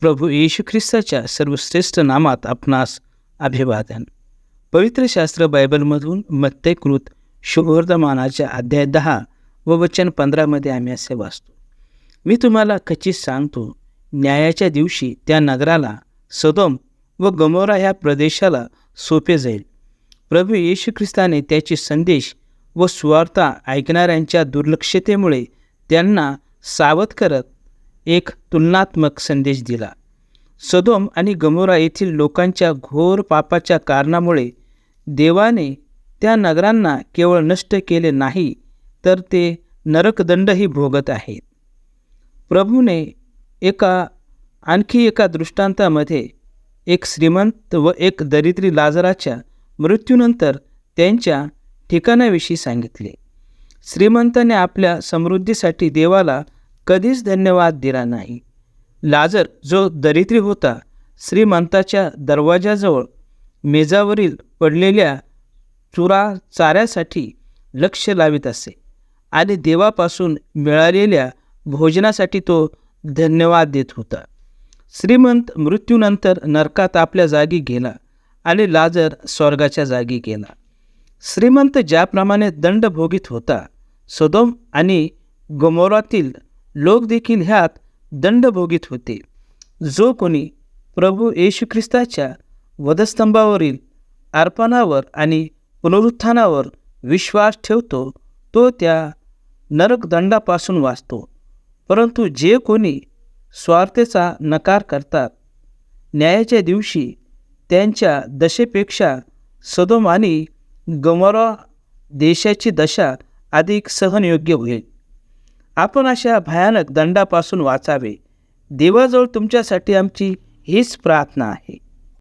प्रभू येशू ख्रिस्ताच्या सर्वश्रेष्ठ नामात आपणास अभिवादन. पवित्र शास्त्र बायबलमधून मत्तेकृत शुभवर्धमानाच्या अध्याय दहा व वचन पंधरामध्ये आम्ही असे वाचतो. मी तुम्हाला खचित सांगतो न्यायाच्या दिवशी त्या नगराला सदोम व गमोरा ह्या प्रदेशाला सोपे जाईल. प्रभू येशू ख्रिस्ताने त्याचे संदेश व सुवार्ता ऐकणाऱ्यांच्या दुर्लक्षतेमुळे त्यांना सावध करत एक तुलनात्मक संदेश दिला. सदोम आणि गमोरा येथील लोकांच्या घोर पापाच्या कारणामुळे देवाने त्या नगरांना केवळ नष्ट केले नाही तर ते नरकदंडही भोगत आहेत. प्रभूने एका आणखी एका दृष्टांतामध्ये एक श्रीमंत व एक दरिद्री लाजराच्या मृत्यूनंतर त्यांच्या ठिकाणाविषयी सांगितले. श्रीमंताने आपल्या समृद्धीसाठी देवाला कधीच धन्यवाद दिला नाही. लाजर जो दरिद्री होता श्रीमंताच्या दरवाजाजवळ मेजावरील पडलेल्या चुरा चाऱ्यासाठी लक्ष लावित असे आणि देवापासून मिळालेल्या भोजनासाठी तो धन्यवाद देत होता. श्रीमंत मृत्यूनंतर नरकात आपल्या जागी गेला आणि लाजर स्वर्गाच्या जागी गेला. श्रीमंत ज्याप्रमाणे दंड भोगीत होता सदोम आणि गमोरातील लोक देखील ह्यात दंड भोगीत होते. जो कोणी प्रभू येशू ख्रिस्ताच्या वधस्तंभावरील अर्पणावर आणि पुनरुत्थानावर विश्वास ठेवतो तो त्या नरकदंडापासून वाचतो. परंतु जे कोणी स्वार्थेचा नकार करतात न्यायाच्या दिवशी त्यांच्या दशेपेक्षा सदोम आणि गमरा देशाची दशा अधिक सहनयोग्य होईल. आपण अशा भयानक दंडापासून वाचावे. देवाजवळ तुमच्यासाठी आमची हीच प्रार्थना आहे.